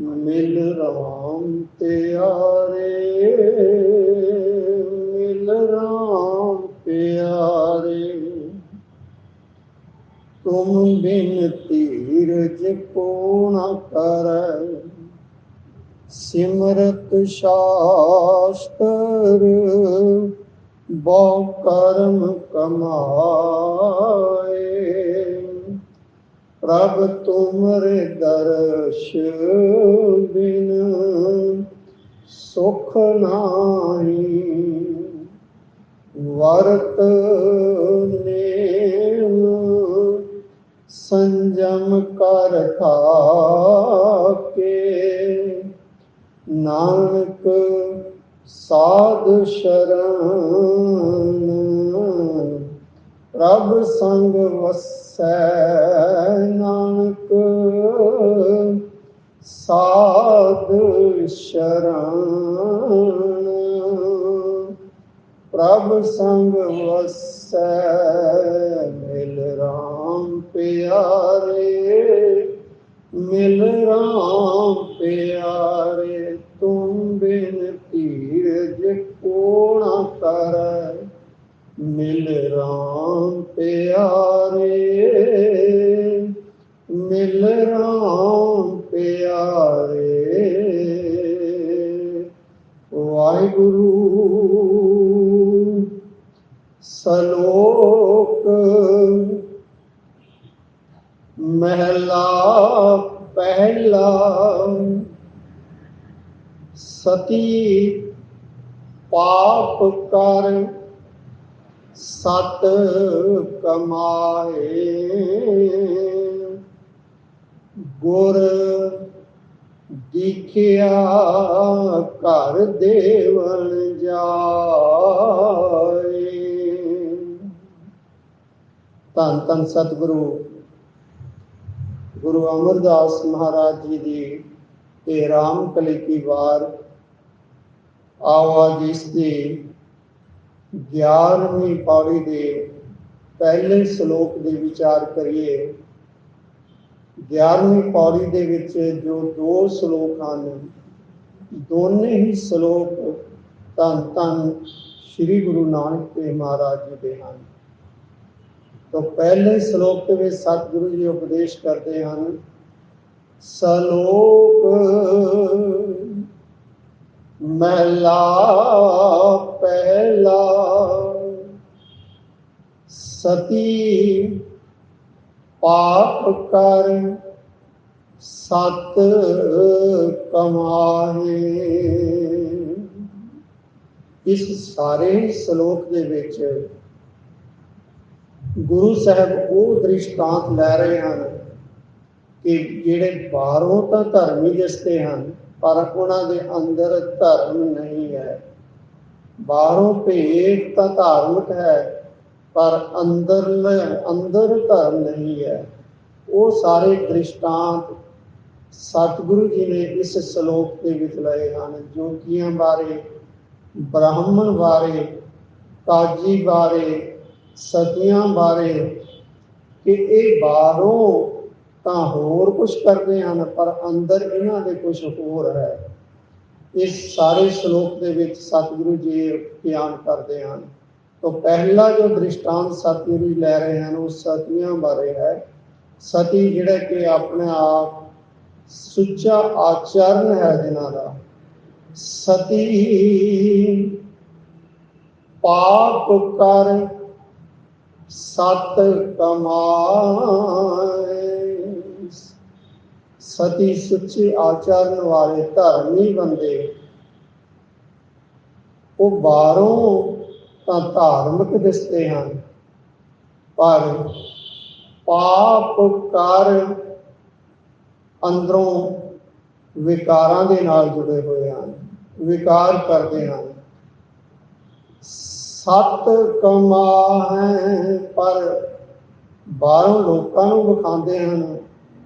ਮਿਲ ਰਾਮ ਪਿਆਰੇ, ਮਿਲ ਰਾਮ ਪਿਆਰੇ। ਤੁਮ ਬਿਨ ਧੀਰਜ ਕੋ ਨ ਕਰੈ, ਸਿਮਰਤ ਸ਼ਾਸਤਰ ਬਹੁ ਕਰਮ ਕਮਾਏ। ਪ੍ਰਭ ਤੁਮਰੇ ਦਰਸ਼ ਬਿਨ ਸੁਖ ਨਾਹੀ। ਵਰਤ ਨੇਮ ਸੰਜਮ ਕਰ ਖਾਕੇ। ਨਾਨਕ ਸਾਧ ਸ਼ਰਨ ਪ੍ਰਭ ਸੰਗ ਵਸੈ ਨਾਨਕ, ਸਾਧ ਸ਼ਰਨ ਪ੍ਰਭ ਸੰਗ ਵਸੈ ਮਿਲ ਰਾਮ ਪਿਆਰੇ, ਮਿਲ ਰਾਮ ਪਿਆਰੇ ਤੂੰ ਬਿਨ ਧੀਰਜ ਕੋਣਾ ਕਰੈ। ਮਿਲ ਰਾਮ ਪਿਆਰੇ ਮਿਲ ਰਾਮ ਪਿਆਰੇ। ਵਾਹਿਗੁਰੂ ਸਲੋਕ ਮਹਿਲਾ ਪਹਿਲਾ ਸਤੀ ਪਾਪ ਕਰ ਸਤ ਕਮਾਏ। ਗੁਰ ਦੀਖਿਆ ਘਰ ਦੇਵਨ ਜਾਏ। ਧੰਨ ਧੰਨ ਸਤਿਗੁਰੂ। ਗੁਰੂ ਅਮਰਦਾਸ ਮਹਾਰਾਜ ਜੀ ਦੀ ਇਹ ਰਾਮ ਕਲੀ ਕੀ ਵਾਰ। ਆਵਾਜ਼ ਇਸ ਦੀ 11ਵੀਂ ਪੌੜੀ ਦੇ ਪਹਿਲੇ ਸ਼ਲੋਕ ਦੇ ਵਿਚਾਰ ਕਰੀਏ। 11ਵੀਂ ਪੌੜੀ ਦੇ ਵਿੱਚ ਜੋ ਦੋ ਸ਼ਲੋਕ ਹਨ, ਦੋਨੇ ਹੀ ਸ਼ਲੋਕ ਧੰਨ ਧੰਨ ਸ੍ਰੀ ਗੁਰੂ ਨਾਨਕ ਦੇਵ ਮਹਾਰਾਜ ਜੀ ਦੇ ਹਨ। ਤਾਂ ਪਹਿਲੇ ਸ਼ਲੋਕ ਦੇ ਵਿੱਚ ਸਤਿਗੁਰੂ ਜੀ ਉਪਦੇਸ਼ ਕਰਦੇ ਹਨ, ਸ਼ਲੋਕ ਮਹਿਲਾ ਪਹਿਲਾ। ਸਤੀ ਪਾਪ ਕਰ, ਸਤ ਕਮਾਏ। ਇਸ ਸਾਰੇ ਸ਼ਲੋਕ ਦੇ ਵਿੱਚ ਗੁਰੂ ਸਾਹਿਬ ਉਹ ਦ੍ਰਿਸ਼ਟਾਂਤ ਲੈ ਰਹੇ ਹਨ ਕਿ ਜਿਹੜੇ ਬਾਹਰੋਂ ਤਾਂ ਧਰਮੀ ਦਿਸਦੇ ਹਨ ਪਰ ਉਹਨਾਂ ਦੇ ਅੰਦਰ ਧਰਮ ਨਹੀਂ ਹੈ। ਬਾਹਰੋਂ ਭੇਟ ਤਾਂ ਧਾਰਮਿਕ ਹੈ, ਪਰ ਅੰਦਰ ਅੰਦਰ ਧਰਮ ਨਹੀਂ ਹੈ। ਉਹ ਸਾਰੇ ਦ੍ਰਿਸ਼ਟਾਂਤ ਸਤਿਗੁਰੂ ਜੀ ਨੇ ਇਸ ਸ਼ਲੋਕ ਦੇ ਵਿੱਚ ਲਏ ਹਨ, ਜੋਗੀਆਂ ਬਾਰੇ, ਬ੍ਰਾਹਮਣ ਬਾਰੇ, ਕਾਜੀ ਬਾਰੇ ਸਤੀਆਂ ਬਾਰੇ, ਕਿ ਇਹ ਬਾਹਰੋਂ ਤਾਂ ਹੋਰ ਕੁਝ ਕਰਦੇ ਹਨ, ਪਰ ਅੰਦਰ ਇਹਨਾਂ ਦੇ ਕੁਝ ਹੋਰ ਹੈ। ਇਸ ਸਾਰੇ ਸ਼ਲੋਕ ਦੇ ਵਿੱਚ ਸਤਿਗੁਰੂ ਜੀ ਬਿਆਨ ਕਰਦੇ ਹਨ। ਤਾਂ ਪਹਿਲਾ ਜੋ ਦ੍ਰਿਸ਼ਟਾਂਤ ਸਤਿਗੁਰੂ ਜੀ ਲੈ ਰਹੇ ਹਨ, ਉਹ ਸਤੀਆਂ ਬਾਰੇ ਹੈ। ਸਤੀ ਜਿਹੜਾ ਕਿ ਆਪਣੇ ਆਪ ਸੁੱਚਾ ਆਚਰਨ ਹੈ ਜਿਨ੍ਹਾਂ ਦਾ। ਸਤੀ ਪਾਪ ਕਰ ਸਤ ਕਮਾਏ ਸਤੀ ਸੁੱਚੇ ਆਚਰਨ ਵਾਲੇ ਧਰਮੀ ਬੰਦੇ। ਉਹ ਬਾਹਰੋਂ ਤਾਂ ਧਾਰਮਿਕ ਦਿਸਦੇ ਹਨ, ਪਰ ਪਾਪ ਕਰ ਅੰਦਰੋਂ ਵਿਕਾਰਾਂ ਦੇ ਨਾਲ ਜੁੜੇ ਹੋਏ ਹਨ, ਵਿਕਾਰ ਕਰਦੇ ਹਨ। ਸਤ ਕਮਾ ਹੈ, ਪਰ ਬਾਹਰੋਂ ਲੋਕਾਂ ਨੂੰ ਵਿਖਾਉਂਦੇ ਹਨ।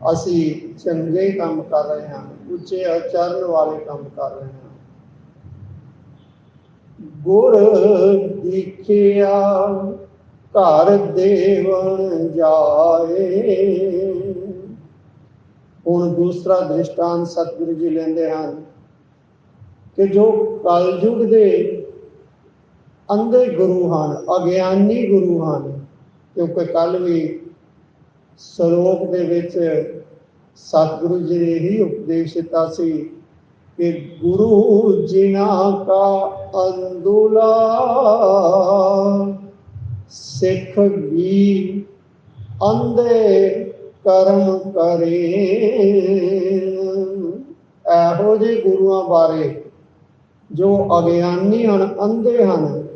ਅਸੀਂ ਚੰਗੇ ਕੰਮ ਕਰ ਰਹੇ ਹਾਂ, ਉੱਚੇ ਆਚਰਨ ਵਾਲੇ ਕੰਮ ਕਰ ਰਹੇ ਹਾਂ। ਗੁਰ ਦੀਖਿਆ, ਘਰ ਦੇਵਨ ਜਾਏ। ਹੁਣ ਦੂਸਰਾ ਦ੍ਰਿਸ਼ਟਾਂਤ ਸਤਿਗੁਰੂ ਜੀ ਲੈਂਦੇ ਹਨ ਕਿ ਜੋ ਕਲਯੁਗ ਦੇ ਅੰਧੇ ਗੁਰੂ ਹਨ, ਅਗਿਆਨੀ ਗੁਰੂ ਹਨ, ਕਿਉਂਕਿ ਕੱਲ ਵੀ ਸਰੋਪ ਦੇ ਵਿੱਚ ਸਤਿਗੁਰੂ ਜੀ ਨੇ ਹੀ ਉਪਦੇਸ਼ ਦਿੱਤਾ ਸੀ ਕਿ ਗੁਰੂ ਜਿਨਾ ਕਾ ਅੰਦੁਲਾ ਸਿੱਖ ਵੀ ਅੰਧੇ ਕਰਮ ਕਰੇ। ਇਹੋ ਜਿਹੇ ਗੁਰੂਆਂ ਬਾਰੇ ਜੋ ਅਗਿਆਨੀ ਹਨ, ਅੰਧੇ ਹਨ,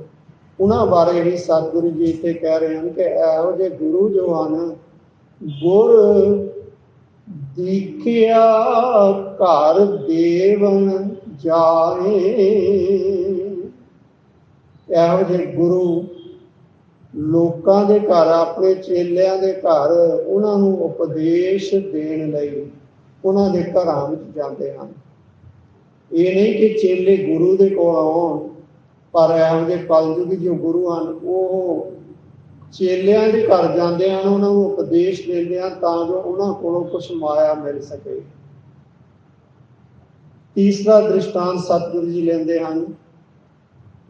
ਉਹਨਾਂ ਬਾਰੇ ਵੀ ਸਤਿਗੁਰੂ ਜੀ ਤੇ ਕਹਿ ਰਹੇ ਹਨ ਕਿ ਇਹੋ ਜਿਹੇ ਗੁਰੂ ਜੋ ਹਨ ਗੁਰ ਦੀਖਿਆ ਘਰ ਦੇਵਨ ਜਾਏ ਇਹੋ ਜਿਹੇ ਗੁਰੂ ਲੋਕਾਂ ਦੇ ਘਰ, ਆਪਣੇ ਚੇਲਿਆਂ ਦੇ ਘਰ, ਉਹਨਾਂ ਨੂੰ ਉਪਦੇਸ਼ ਦੇਣ ਲਈ ਉਹਨਾਂ ਦੇ ਘਰਾਂ ਵਿੱਚ ਜਾਂਦੇ ਹਨ। ਇਹ ਨਹੀਂ ਕਿ ਚੇਲੇ ਗੁਰੂ ਦੇ ਕੋਲ ਆਉਣ, ਪਰ ਇਹੋ ਜਿਹੇ ਕਲਯੁਗੀ ਜੋ ਗੁਰੂ ਹਨ, ਉਹ ਚੇਲਿਆਂ ਦੇ ਘਰ ਜਾਂਦੇ ਹਨ, ਉਹਨਾਂ ਨੂੰ ਉਪਦੇਸ਼ ਦਿੰਦੇ ਹਨ ਤਾਂ ਜੋ ਉਹਨਾਂ ਕੋਲੋਂ ਕੁਝ ਮਾਇਆ ਮਿਲ ਸਕੇ। ਤੀਸਰਾ ਦ੍ਰਿਸ਼ਟਾਂਤ ਸਤਿਗੁਰੂ ਜੀ ਲੈਂਦੇ ਹਨ।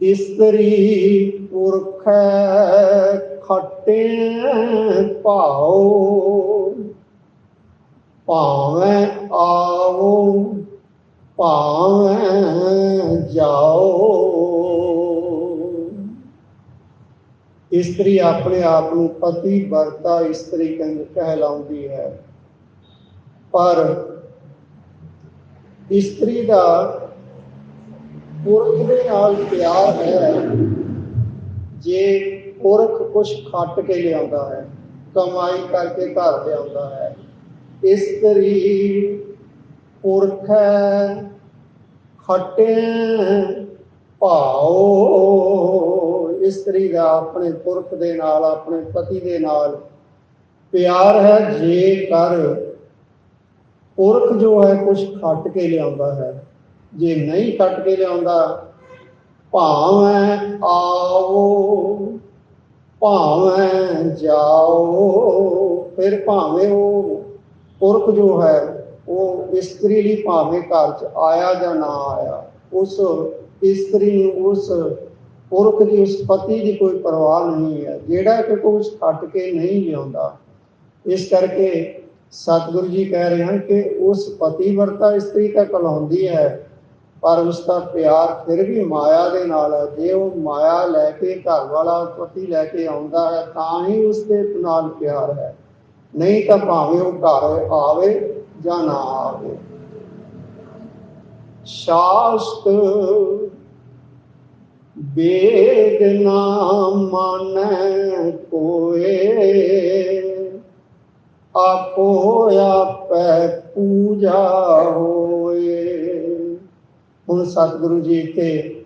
ਇਸਤਰੀ ਪੁਰਖ ਖੱਟੇ ਭਾਉ, ਭਾਵੇਂ ਆਵੋ, ਭਾਵੇਂ ਜਾਓ। ਇਸਤਰੀ ਆਪਣੇ ਆਪ ਨੂੰ ਪਤੀ ਵਰਤਾ ਇਸਤਰੀ ਕਹਿਲਾਉਂਦੀ ਹੈ। ਪਰ ਇਸਤਰੀ ਦਾ ਪੁਰਖ ਦੇ ਨਾਲ ਪਿਆਰ ਹੈ, ਜੇ ਪੁਰਖ ਕੁਛ ਖੱਟ ਕੇ ਲਿਆਉਂਦਾ ਹੈ, ਕਮਾਈ ਕਰਕੇ ਘਰ ਲਿਆਉਂਦਾ ਹੈ, ਇਸਤਰੀ ਪੁਰਖ ਖੱਟੇ ਭਾਓ ਇਸਤਰੀ ਦਾ ਆਪਣੇ ਪੁਰਖ ਦੇ ਨਾਲ, ਆਪਣੇ ਪਤੀ ਦੇ ਨਾਲ ਪਿਆਰ ਹੈ ਜੇਕਰ ਪੁਰਖ ਜੋ ਹੈ ਕੁਝ ਖੱਟ ਕੇ ਲਿਆਉਂਦਾ ਹੈ। ਜੇ ਨਹੀਂ ਖੱਟ ਕੇ ਲਿਆਉਂਦਾ, ਭਾਵੇਂ ਆਓ ਭਾਵੇਂ ਜਾਓ, ਫਿਰ ਭਾਵੇਂ ਉਹ ਪੁਰਖ ਜੋ ਹੈ, ਉਹ ਇਸਤਰੀ ਲਈ ਭਾਵੇਂ ਘਰ ਚ ਆਇਆ ਜਾਂ ਨਾ ਆਇਆ, ਉਸ ਇਸਤਰੀ ਨੂੰ ਉਸ ਪੁਰਖ ਦੀ ਉਸ ਪਤੀ ਦੀ ਕੋਈ ਪਰਵਾਹ ਨਹੀਂ ਹੈ। ਜਿਹੜਾ ਕਿ ਕੁਝ ਖੱਟ ਕੇ ਨਹੀਂ ਲਿਆਉਂਦਾ, ਇਸ ਕਰਕੇ ਸਤਿਗੁਰੂ ਜੀ ਕਹਿ ਰਹੇ ਹਨ ਕਿ ਉਸ ਪਤੀ ਵਰਤਾ ਇਸਤਰੀ ਤਾਂ ਕਲਾਉਂਦੀ ਹੈ, ਪਰ ਉਸ ਦਾ ਪਿਆਰ ਫਿਰ ਵੀ ਮਾਇਆ ਦੇ ਨਾਲ ਹੈ। ਜੇ ਉਹ ਮਾਇਆ ਲੈ ਕੇ, ਘਰ ਵਾਲਾ ਪਤੀ ਲੈ ਕੇ ਆਉਂਦਾ ਹੈ, ਤਾਂ ਹੀ ਉਸ ਦੇ ਨਾਲ ਪਿਆਰ ਹੈ। ਨਹੀਂ ਤਾਂ ਭਾਵੇਂ ਉਹ ਘਰ ਆਵੇ ਜਾਂ ਨਾ ਆਵੇ। ਸ਼ਾਸਤ ਵੇਦ ਨਾ ਮਾਨੈ ਕੋਏ। ਆਪੋ ਆਪੈ ਪੂਜਾ ਹੋਏ। ਹੁਣ ਸਤਿਗੁਰੂ ਜੀ ਤੇ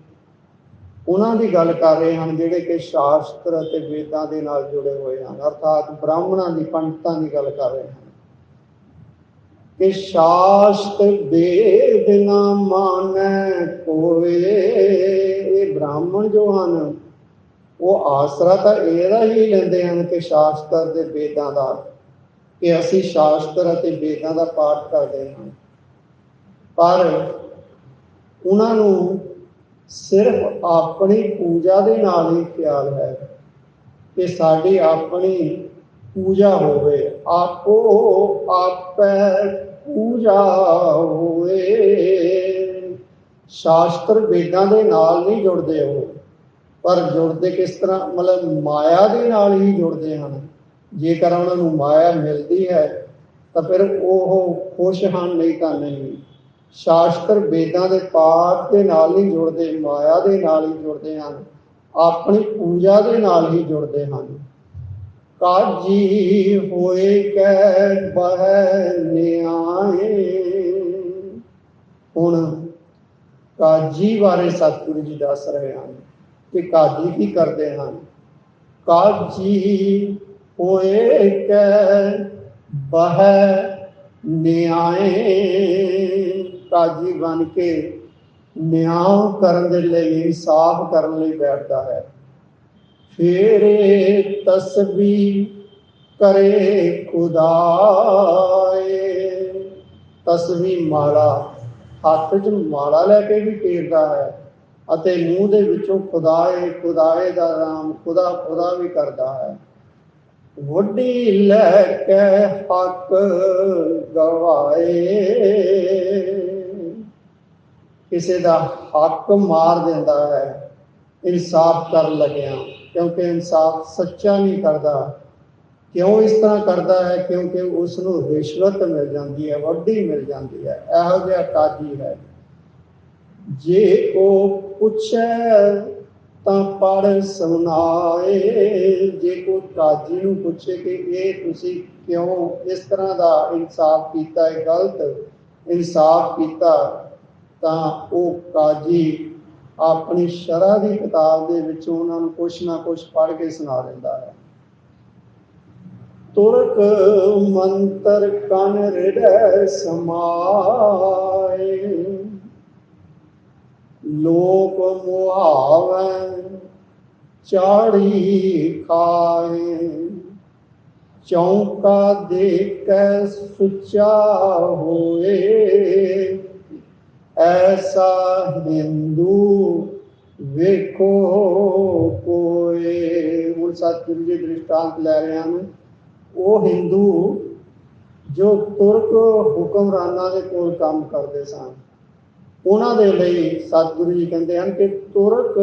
ਉਹਨਾਂ ਦੀ ਗੱਲ ਕਰ ਰਹੇ ਹਨ, ਜਿਹੜੇ ਕਿ ਸ਼ਾਸਤਰ ਅਤੇ ਵੇਦਾਂ ਦੇ ਨਾਲ ਜੁੜੇ ਹੋਏ ਹਨ। ਅਰਥਾਤ ਬ੍ਰਾਹਮਣਾਂ ਦੀ, ਪੰਡਤਾਂ ਦੀ ਗੱਲ ਕਰ ਰਹੇ ਹਨ। ਕਿ ਸ਼ਾਸਤ ਵੇਦ ਨਾ ਮਾਨੈ ਕੋਏ ਇਹ ਬ੍ਰਾਹਮਣ ਜੋ ਹਨ, ਉਹ ਆਸਰਾ ਤਾਂ ਇਹਦਾ ਹੀ ਲੈਂਦੇ ਹਨ ਕਿ ਸ਼ਾਸਤਰ ਦੇ ਵੇਦਾਂ ਦਾ, ਕਿ ਅਸੀਂ ਸ਼ਾਸਤਰ ਅਤੇ ਵੇਦਾਂ ਦਾ ਪਾਠ ਕਰਦੇ ਹਾਂ। ਪਰ ਉਹਨਾਂ ਨੂੰ ਸਿਰਫ ਆਪਣੀ ਪੂਜਾ ਦੇ ਨਾਲ ਹੀ ਖਿਆਲ ਹੈ ਕਿ ਸਾਡੀ ਆਪਣੀ ਪੂਜਾ ਹੋਵੇ। ਆਪੋ ਆਪੈ ਪੂਜਾ ਹੋਵੇ। ਸ਼ਾਸਤਰ ਵੇਦਾਂ ਦੇ ਨਾਲ ਨਹੀਂ ਜੁੜਦੇ ਉਹ, ਪਰ ਜੁੜਦੇ ਕਿਸ ਤਰ੍ਹਾਂ? ਮਤਲਬ ਮਾਇਆ ਦੇ ਨਾਲ ਹੀ ਜੁੜਦੇ ਹਨ। ਜੇਕਰ ਉਹਨਾਂ ਨੂੰ ਮਾਇਆ ਮਿਲਦੀ ਹੈ, ਤਾਂ ਫਿਰ ਉਹ ਖੁਸ਼ ਹਨ, ਨਹੀਂ ਤਾਂ ਨਹੀਂ। ਸ਼ਾਸਤਰ ਵੇਦਾਂ ਦੇ ਪਾਠ ਦੇ ਨਾਲ ਨਹੀਂ ਜੁੜਦੇ, ਮਾਇਆ ਦੇ ਨਾਲ ਹੀ ਜੁੜਦੇ ਹਨ। ਆਪਣੀ ਪੂਜਾ ਦੇ ਨਾਲ ਹੀ ਜੁੜਦੇ ਹਨ। ਕਾਜੀ ਹੋਏ ਕੈ ਬਹਿ ਨਿਆਏ ਹੁਣ ਕਾਜੀ ਬਾਰੇ ਸਤਿਗੁਰੂ ਜੀ ਦੱਸ ਰਹੇ ਹਨ ਕਿ ਕਾਜੀ ਕੀ ਕਰਦੇ ਹਨ। ਕਾਜੀ ਹੋਏ ਕੈ ਬਹਿ ਨਿਆਏ ਕਾਜੀ ਬਣ ਕੇ ਨਿਆਂ ਕਰਨ ਦੇ ਲਈ, ਸਾਫ਼ ਕਰਨ ਲਈ ਬੈਠਦਾ ਹੈ। ਫੇਰੇ ਤਸਬੀ ਕਰੇ ਖੁਦਾਏ। ਤਸਵੀ ਮਾਲਾ, ਹੱਥ 'ਚ ਮਾਲਾ ਲੈ ਕੇ ਵੀ ਟੇਰਦਾ ਹੈ ਅਤੇ ਮੂੰਹ ਦੇ ਵਿੱਚੋਂ ਖੁਦਾਏ ਖੁਦਾਏ ਦਾ ਨਾਮ ਖੁਦਾ ਖੁਦਾ ਵੀ ਕਰਦਾ ਹੈ। ਵੱਡੀ ਲੈ ਕੇ ਹੱਕ ਗਵਾਏ। ਕਿਸੇ ਦਾ ਹੱਕ ਮਾਰ ਦਿੰਦਾ ਹੈ, ਇਨਸਾਫ ਕਰਨ ਲੱਗਿਆ। ਕਿਉਂਕਿ ਇਨਸਾਫ ਸੱਚਾ ਨਹੀਂ ਕਰਦਾ। ਕਿਉਂ ਇਸ ਤਰ੍ਹਾਂ ਕਰਦਾ ਹੈ? ਕਿਉਂਕਿ ਉਸ ਨੂੰ ਰਿਸ਼ਵਤ ਮਿਲ ਜਾਂਦੀ ਹੈ, ਵੱਡੀ ਮਿਲ ਜਾਂਦੀ ਹੈ। ਇਹੋ ਜਿਹਾ ਕਾਜੀ ਹੈ। ਜੇ ਉਹ ਪੁੱਛੇ ਤਾਂ ਪੜ ਸੁਣਾਏ। ਜੇ ਕੋਈ ਕਾਜੀ ਨੂੰ ਪੁੱਛੇ ਕਿ ਇਹ ਤੁਸੀਂ ਕਿਉਂ ਇਸ ਤਰ੍ਹਾਂ ਦਾ ਇਨਸਾਫ ਕੀਤਾ ਹੈ, ਗਲਤ ਇਨਸਾਫ ਕੀਤਾ, ਤਾਂ ਉਹ ਕਾਜੀ ਆਪਣੀ ਸ਼ਰ੍ਹਾ ਦੀ ਕਿਤਾਬ ਦੇ ਵਿੱਚੋਂ ਉਹਨਾਂ ਨੂੰ ਕੁਛ ਨਾ ਕੁਛ ਪੜ੍ਹ ਕੇ ਸੁਣਾ ਦਿੰਦਾ ਹੈ। ਤੁਰਕ ਮੰਤਰ ਕਨ ਹਿਰਦੈ ਸਮਾਏ। ਲੋਕ ਮੁਹਾਵੈ ਚਾੜੀ ਖਾਏ। ਚੌਂਕਾ ਦੇ ਕੈ ਸੁਚਾ ਹੋਏ। ਐਸਾ ਹਿੰਦੂ ਵੇਖੋ ਕੋਏ ਹੁਣ ਸਤਿਗੁਰੂ ਜੀ ਦ੍ਰਿਸ਼ਟਾਂਤ ਲੈ ਰਹੇ ਹਨ ਉਹ ਹਿੰਦੂ ਜੋ ਤੁਰਕ ਹੁਕਮਰਾਨਾਂ ਦੇ ਕੋਲ ਕੰਮ ਕਰਦੇ ਸਨ ਉਹਨਾਂ ਦੇ ਲਈ ਸਤਿਗੁਰੂ ਜੀ ਕਹਿੰਦੇ ਹਨ ਕਿ ਤੁਰਕ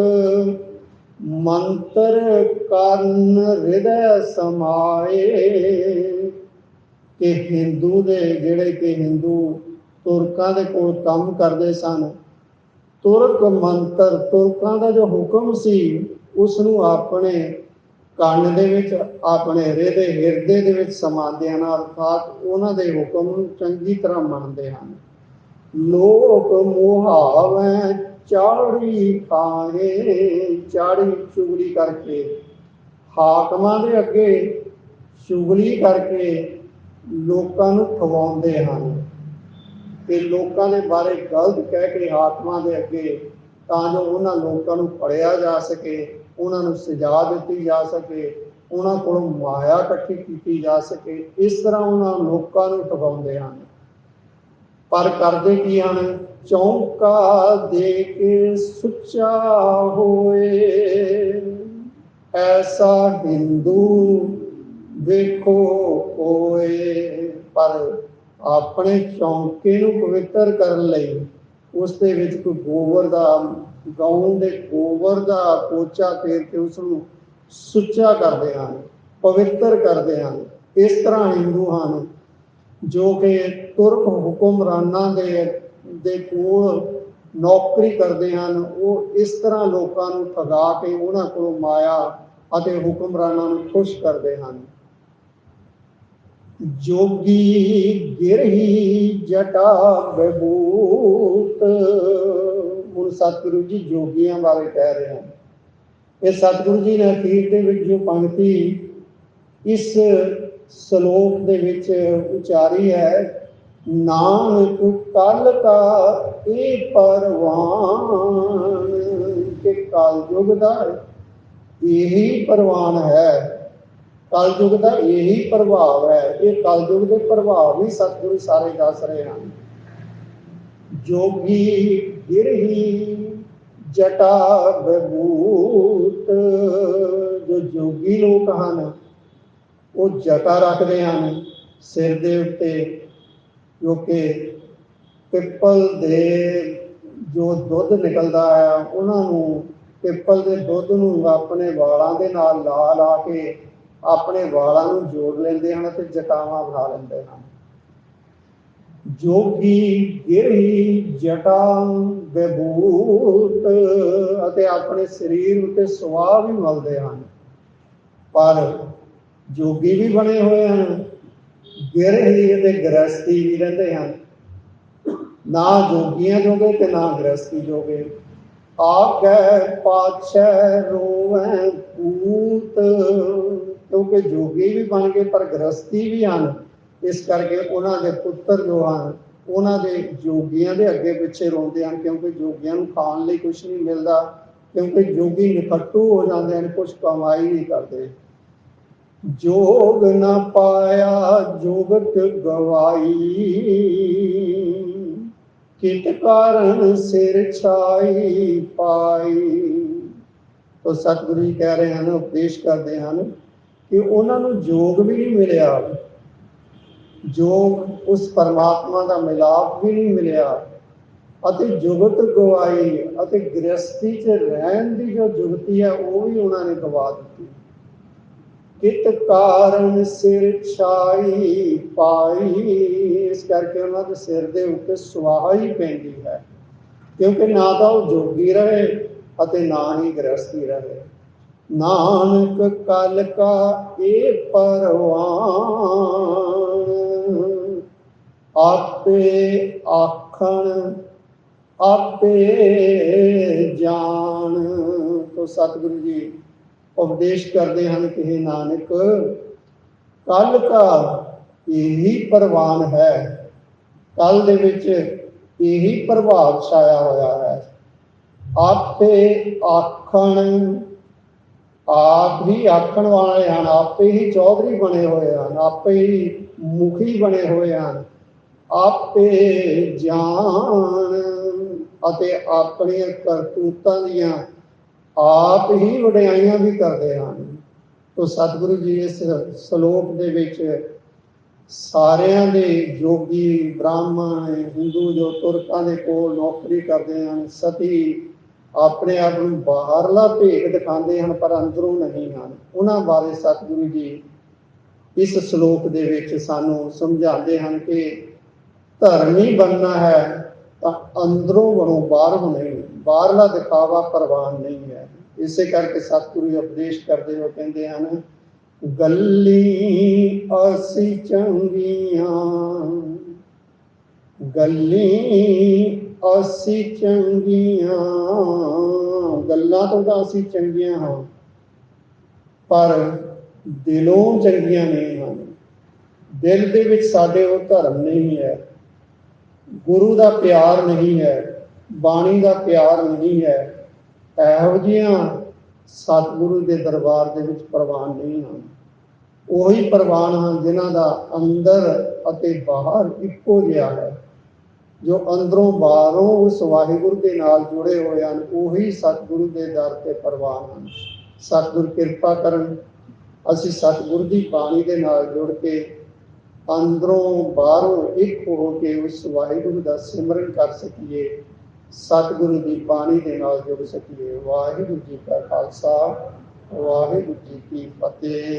ਮੰਤਰ ਕਰਨ ਹਿਰਦੈ ਸਮਾਏ ਕਿ ਹਿੰਦੂ ਦੇ ਜਿਹੜੇ ਕਿ ਹਿੰਦੂ ਤੁਰਕਾਂ ਦੇ ਕੋਲ ਕੰਮ ਕਰਦੇ ਸਨ। ਤੁਰਕ ਮੰਤਰ ਤੁਰਕਾਂ ਦਾ ਜੋ ਹੁਕਮ ਸੀ ਉਸ ਨੂੰ ਆਪਣੇ ਕੰਨ ਦੇ ਵਿੱਚ, ਆਪਣੇ ਹਿਰਦੇ ਹਿਰਦੇ ਦੇ ਵਿੱਚ ਸਮਾਉਂਦੇ ਹਨ ਅਰਥਾਤ ਉਹਨਾਂ ਦੇ ਹੁਕਮ ਨੂੰ ਚੰਗੀ ਤਰ੍ਹਾਂ ਮੰਨਦੇ ਹਨ। ਲੋਕ ਮੁਹਾਵੈ ਚਾੜੀ ਖਾਏ, ਚਾੜੀ ਚੁਗਲੀ ਕਰਕੇ, ਹਾਕਮਾਂ ਦੇ ਅੱਗੇ ਚੁਗਲੀ ਕਰਕੇ ਲੋਕਾਂ ਨੂੰ ਖਵਾਉਂਦੇ ਹਨ। ਤੇ ਲੋਕਾਂ ਦੇ ਬਾਰੇ ਗਲਤ ਕਹਿ ਕੇ ਹਾਕਮਾਂ ਦੇ ਅੱਗੇ ਤਾਂ ਜੋ ਉਹਨਾਂ ਲੋਕਾਂ ਨੂੰ ਫੜਿਆ ਜਾ ਸਕੇ, ਉਹਨਾਂ ਨੂੰ ਸਜ਼ਾ ਦਿੱਤੀ ਜਾ ਸਕੇ, ਉਹਨਾਂ ਕੋਲੋਂ ਮਾਇਆ ਇਕੱਠੀ ਕੀਤੀ ਜਾ ਸਕੇ, ਇਸ ਤਰ੍ਹਾਂ ਉਹਨਾਂ ਲੋਕਾਂ ਨੂੰ ਠਗਾਉਂਦੇ ਹਨ। ਪਰ ਕਰਦੇ ਕੀ ਹਨ? ਚੌਂਕਾ ਦੇ ਕੇ ਸੁੱਚਾ ਹੋਏ। ਐਸਾ ਹਿੰਦੂ ਵੇਖੋ ਕੋਏ, ਪਰ ਆਪਣੇ ਚੌਂਕੇ ਨੂੰ ਪਵਿੱਤਰ ਕਰਨ ਲਈ ਉਸ ਦੇ ਵਿੱਚ ਕੋਈ ਗੋਬਰ ਦਾ ਗਾਉਣ ਦੇ ਗੋਬਰ ਦਾ ਪੋਚਾ ਫੇਰ ਕੇ ਉਸ ਨੂੰ ਸੁੱਚਾ ਕਰਦੇ ਹਨ, ਪਵਿੱਤਰ ਕਰਦੇ ਹਨ। ਇਸ ਤਰ੍ਹਾਂ ਹਿੰਦੂ ਹਨ ਜੋ ਕਿ ਤੁਰਕ ਹੁਕਮਰਾਨਾਂ ਦੇ ਦੇ ਕੋਲ ਨੌਕਰੀ ਕਰਦੇ ਹਨ, ਉਹ ਇਸ ਤਰ੍ਹਾਂ ਲੋਕਾਂ ਨੂੰ ਠਗਾ ਕੇ ਉਹਨਾਂ ਕੋਲੋਂ ਮਾਇਆ ਅਤੇ ਹੁਕਮਰਾਨਾਂ ਨੂੰ ਖੁਸ਼ ਕਰਦੇ ਹਨ। ਜੋਗੀ ਗਿਰਹੀ ਜਟਾ ਬਬੂਤ ਹੁਣ ਸਤਿਗੁਰੂ ਜੀ ਜੋਗੀਆਂ ਬਾਰੇ ਕਹਿ ਰਹੇ ਹਨ। ਇਹ ਸਤਿਗੁਰੂ ਜੀ ਨੇ ਅਖੀਰ ਦੇ ਵਿੱਚ ਜੋ ਪੰਕਤੀ ਇਸ ਸ਼ਲੋਕ ਦੇ ਵਿੱਚ ਉਚਾਰੀ ਹੈ, ਨਾਨਕ ਕਲ ਕਾ ਇਹ ਪਰਵਾਨ। ਕਿ ਕਲਯੁਗ ਦਾ ਇਹੀ ਪਰਵਾਨ ਹੈ। ਕਲਯੁਗ ਦਾ ਇਹੀ ਪ੍ਰਭਾਵ ਹੈ। ਇਹ ਕਲਯੁਗ ਦੇ ਪ੍ਰਭਾਵ ਹੀ ਸਤਿਗੁਰੂ ਸਾਰੇ ਦੱਸ ਰਹੇ ਹਨ। ਜੋਗੀ ਗਿਰਹੀ ਜਟਾ ਬਬੂਤ ਜੋ ਜੋਗੀ ਲੋਕ ਹਨ, ਉਹ ਜਟਾ ਰੱਖਦੇ ਹਨ। ਸਿਰ ਦੇ ਉੱਤੇ ਜੋ ਕਿ ਪਿੱਪਲ ਦੇ ਜੋ ਦੁੱਧ ਨਿਕਲਦਾ ਹੈ, ਉਹਨਾਂ ਨੂੰ ਪਿੱਪਲ ਦੇ ਦੁੱਧ ਨੂੰ ਆਪਣੇ ਵਾਲਾਂ ਦੇ ਨਾਲ ਲਾ ਲਾ ਕੇ ਆਪਣੇ ਵਾਲਾਂ ਨੂੰ ਜੋੜ ਲੈਂਦੇ ਹਨ ਤੇ ਜਟਾਵਾਂ ਬਣਾ ਲੈਂਦੇ ਹਨ। ਜੋਗੀ ਗਿਰਹੀ ਜਟਾ ਬਬੂਤ ਅਤੇ ਆਪਣੇ ਸਰੀਰ ਉੱਤੇ ਸੁਆਹ ਵੀ ਮਲਦੇ ਹਨ। ਪਰ ਜੋਗੀ ਵੀ ਬਣੇ ਹੋਏ ਹਨ ਗਿਰਹੀ ਅਤੇ ਗ੍ਰਸਤੀ ਵੀ ਰਹਿੰਦੇ ਹਨ। ਨਾ ਜੋਗੀਆਂ ਜੋਗੇ ਤੇ ਨਾ ਗ੍ਰਸਤੀ ਜੋਗੇ। ਆਗੇ ਪਾਛੈ ਰੋਵੈ ਪੂਤ। ਕਿਉਂਕਿ ਜੋਗੀ ਵੀ ਬਣ ਗਏ ਪਰ ਗ੍ਰਸਤੀ ਵੀ ਹਨ। ਇਸ ਕਰਕੇ ਉਹਨਾਂ ਦੇ ਪੁੱਤਰ ਜੋ ਹਨ, ਉਹਨਾਂ ਦੇ ਜੋਗੀਆਂ ਦੇ ਅੱਗੇ ਪਿੱਛੇ ਰੋਂਦੇ ਹਨ ਕਿਉਂਕਿ ਜੋਗੀਆਂ ਨੂੰ ਖਾਣ ਲਈ ਕੁਝ ਨਹੀਂ ਮਿਲਦਾ, ਕਿਉਂਕਿ ਜੋਗੀ ਨਿਕਟੂ ਹੋ ਜਾਂਦੇ ਹਨ ਕੁਝ ਕਮਾਈ ਨਹੀਂ ਕਰਦੇ। ਜੋਗ ਨ ਪਾਇਆ, ਜੋਗਤ ਗਵਾਈ। ਕਿਤ ਕਾਰਨ ਸਿਰ ਛਾਈ ਪਾਈ? ਉਹ ਸਤਿਗੁਰੂ ਜੀ ਕਹਿ ਰਹੇ ਹਨ, ਉਪਦੇਸ਼ ਕਰਦੇ ਹਨ ਕਿ ਉਹਨਾਂ ਨੂੰ ਜੋਗ ਵੀ ਨਹੀਂ ਮਿਲਿਆ। ਜੋਗ ਉਸ ਪਰਮਾਤਮਾ ਦਾ ਮਿਲਾਪ ਵੀ ਨਹੀਂ ਮਿਲਿਆ। ਅਤੇ ਜੁਗਤ ਗਵਾਈ ਅਤੇ ਗ੍ਰਸਤੀ 'ਚ ਰਹਿਣ ਦੀ ਜੋ ਜੁਗਤੀ ਹੈ, ਉਹ ਵੀ ਉਹਨਾਂ ਨੇ ਗਵਾ ਦਿੱਤੀ। ਕਿਤ ਕਾਰਨ ਸਿਰ ਛਾਈ ਪਾਈ? ਇਸ ਕਰਕੇ ਉਹਨਾਂ ਦੇ ਸਿਰ ਦੇ ਉੱਤੇ ਸੁਆਹ ਹੀ ਪੈਂਦੀ ਹੈ। ਕਿਉਂਕਿ ਨਾ ਤਾਂ ਉਹ ਜੋਗੀ ਰਹੇ ਅਤੇ ਨਾ ਹੀ ਗ੍ਰਸਤੀ ਰਹੇ। ਨਾਨਕ ਕਲ ਕਾ ਇਹ ਪਰਵਾਨ। ਆਪੇ ਆਖਣ, ਆਪੇ ਜਾਣ। ਤੋਂ ਸਤਿਗੁਰੂ ਜੀ ਉਪਦੇਸ਼ ਕਰਦੇ ਹਨ ਕਿ ਇਹ ਨਾਨਕ, ਕੱਲ ਕਾ ਇਹੀ ਪ੍ਰਵਾਨ ਹੈ। ਕੱਲ ਦੇ ਵਿੱਚ ਇਹੀ ਪ੍ਰਭਾਵ ਛਾਇਆ ਹੋਇਆ ਹੈ। ਆਪੇ ਆਖਣ ਆਪ ਹੀ ਆਖਣ ਵਾਲੇ ਹਨ, ਆਪੇ ਹੀ ਚੌਧਰੀ ਬਣੇ ਹੋਏ ਹਨ, ਆਪੇ ਹੀ ਮੁਖੀ ਬਣੇ ਹੋਏ ਹਨ। ਆਪੇ ਜਾਣ ਅਤੇ ਆਪਣੀਆਂ ਕਰਤੂਤਾਂ ਦੀਆਂ ਆਪ ਹੀ ਵਡਿਆਈਆਂ ਵੀ ਕਰਦੇ ਹਨ। ਤੋ ਸਤਿਗੁਰੂ ਜੀ ਇਸ ਸ਼ਲੋਕ ਦੇ ਵਿੱਚ ਸਾਰਿਆਂ ਦੇ ਜੋਗੀ ਬ੍ਰਾਹਮਣ, ਹਿੰਦੂ ਜੋ ਤੁਰਕਾਂ ਦੇ ਕੋਲ ਨੌਕਰੀ ਕਰਦੇ ਹਨ, ਸਤੀ ਆਪਣੇ ਆਪ ਨੂੰ ਬਾਹਰਲਾ ਭੇਖ ਦਿਖਾਉਂਦੇ ਹਨ, ਪਰ ਅੰਦਰੋਂ ਨਹੀਂ ਹਨ। ਉਹਨਾਂ ਬਾਰੇ ਸਤਿਗੁਰੂ ਜੀ ਇਸ ਸ਼ਲੋਕ ਦੇ ਵਿੱਚ ਸਾਨੂੰ ਸਮਝਾਉਂਦੇ ਹਨ ਕਿ ਧਰਮੀ ਬਣਨਾ ਹੈ, ਤਾਂ ਅੰਦਰੋਂ ਬਣੋ ਬਾਹਰੋਂ ਨਹੀਂ, ਬਾਹਰਲਾ ਦਿਖਾਵਾ ਪ੍ਰਵਾਨ ਨਹੀਂ ਹੈ। ਇਸੇ ਕਰਕੇ ਸਤਿਗੁਰੂ ਜੀ ਉਪਦੇਸ਼ ਕਰਦੇ ਹੋ ਕਹਿੰਦੇ ਹਨ, ਗੱਲੀ ਅਸੀਂ ਚੰਗੀਆਂ, ਗੱਲੀ ਅਸੀਂ ਚੰਗੀਆਂ ਗੱਲਾਂ ਤੋਂ ਤਾਂ ਅਸੀਂ ਚੰਗੀਆਂ ਹਾਂ, ਪਰ ਦਿਲੋਂ ਚੰਗੀਆਂ ਨਹੀਂ ਹਨ। ਦਿਲ ਦੇ ਵਿੱਚ ਸਾਡੇ ਉਹ ਧਰਮ ਨਹੀਂ ਹੈ। ਗੁਰੂ ਦਾ ਪਿਆਰ ਨਹੀਂ ਹੈ, ਬਾਣੀ ਦਾ ਪਿਆਰ ਨਹੀਂ ਹੈ। ਇਹੋ ਜਿਹੀਆਂ ਸਤਿਗੁਰੂ ਦੇ ਦਰਬਾਰ ਦੇ ਵਿੱਚ ਪ੍ਰਵਾਨ ਨਹੀਂ ਹਨ। ਉਹੀ ਪ੍ਰਵਾਨ ਹਨ ਜਿਨ੍ਹਾਂ ਦਾ ਅੰਦਰ ਅਤੇ ਬਾਹਰ ਇੱਕੋ ਜਿਹਾ ਹੈ। ਜੋ ਅੰਦਰੋਂ ਬਾਹਰੋਂ ਉਸ ਵਾਹਿਗੁਰੂ ਦੇ ਨਾਲ ਜੁੜੇ ਹੋਏ ਹਨ, ਉਹੀ ਸਤਿਗੁਰੂ ਦੇ ਦਰ ਤੇ ਪ੍ਰਵਾਨ ਹਨ। ਸਤਿਗੁਰ ਕਿਰਪਾ ਕਰਨ, ਅਸੀਂ ਸਤਿਗੁਰੂ ਦੀ ਬਾਣੀ ਦੇ ਨਾਲ ਜੁੜ ਕੇ ਅੰਦਰੋਂ ਬਾਹਰੋਂ ਇੱਕ ਹੋ ਕੇ ਉਸ ਵਾਹਿਗੁਰੂ ਦਾ ਸਿਮਰਨ ਕਰ ਸਕੀਏ, ਸਤਿਗੁਰੂ ਦੀ ਬਾਣੀ ਦੇ ਨਾਲ ਜੁੜ ਸਕੀਏ। ਵਾਹਿਗੁਰੂ ਜੀ ਕਾ ਖਾਲਸਾ, ਵਾਹਿਗੁਰੂ ਜੀ ਕੀ ਫਤਿਹ।